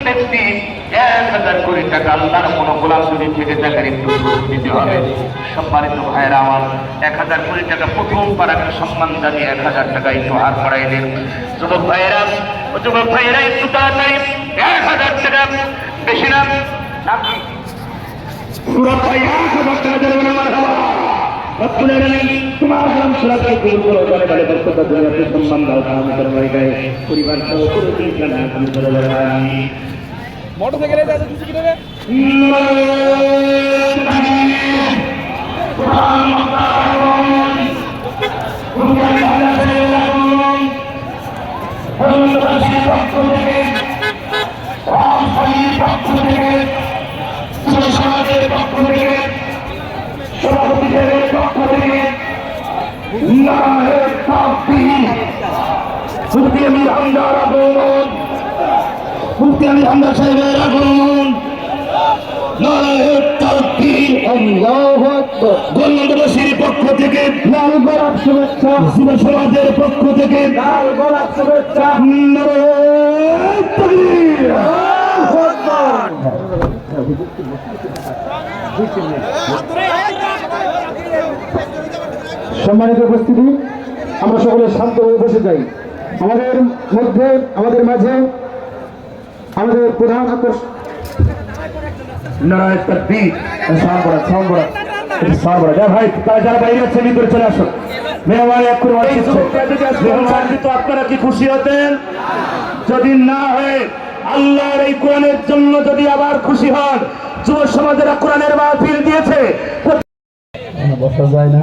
ব্যক্তি এক হাজার কোটি টাকা আল্লাহর কোনো গোলাম যদি থেকে টাকার একটু দিতে হবে সম্মানিত ভাইয়েরা আমার এক হাজার কোটি টাকা প্রথম পাড়াকে সম্মান জানিয়ে এক হাজার টাকা। একটু হার করাইলেন যুবক ভাইয়েরা যুবক ভাইয়েরা একটু তাড়াতাড়ি এক হাজার টাকা বেশি না সুরত ভাই এক হাজার টাকা রব্বুল আলামিন তোমার নাম সুরাকে কবুল করো বলে বলে বরকত দুনিয়াতে সম্মান দাও কাম করো গায়ে পরিবার সহ পুরো দিন জানা তুমি বলে বলে আমিন মোটরসাইকেলে যাচ্ছে কিছু কি দেবে মুফতি আমির হামদার আগমন। মুফতি আমির হামদার সাহেবের আগমন। নারায়ণ তাকবীর। আল্লাহু আকবার। গোলন্দাবাসীর পক্ষ থেকে লাল গোলাপ শুভেচ্ছা। যুব সমাজের পক্ষ থেকে লাল গোলাপ শুভেচ্ছা। সম্মানিত উপস্থিতি আমরা সকলে শান্ত হয়ে বসে যাই। আমাদের মধ্যে আমাদের মাঝে আমাদের প্রধান আকর্ষণ নারায়ণ তাকবীর যা ভাই তারা যারা বাইরে আছে ভিতরে চলে আসো মেহমান এখন মেহমান তো আপনারা কি খুশি হতেন? যদি না হয় আল্লাহর এই কোরআনের জন্য যদি আবার খুশি হন যুব সমাজেরা কোরআনের মাহফিল দিয়েছে। বসা যায় না।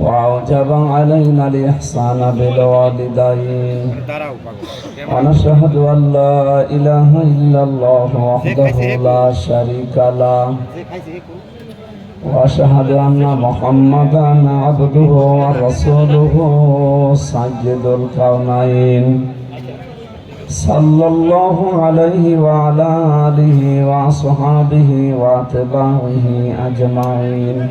وأوجب علينا الإحسان بالوالدين ونشهد أن لا إله إلا الله وحده لا شريك له وأشهد أن محمدا عبده ورسوله سيد الكونين صلى الله عليه وعلى آله وأصحابه وأتباعه أجمعين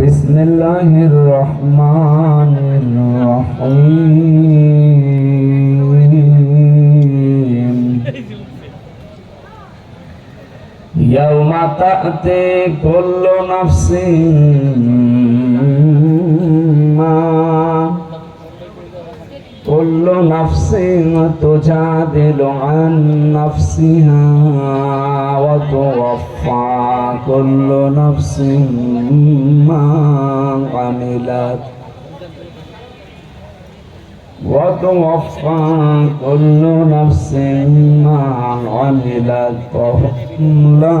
بسم الله الرحمن الرحيم يوم تأتي كل نفس كل نفس تجادل عن نفسها وتوفى كل نفس ما عملت وتوفى كل نفس ما عملت وهم لا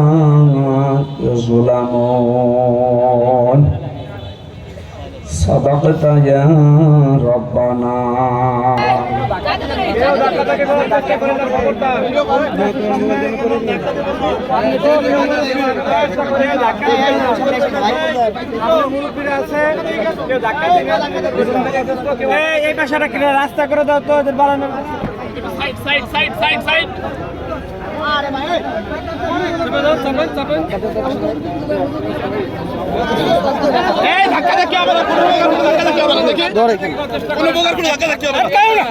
يظلمون صدقت يا ربنا এই পাশাটা কিনে রাস্তা করে দাও তো ওদের বাড়ানোর এই ধাক্কা ধাক্কি হবে না কোনো প্রকার কোনো ধাক্কা ধাক্কি হবে না দেখি। কোনো প্রকার কোনো ধাক্কা ধাক্কি হবে না।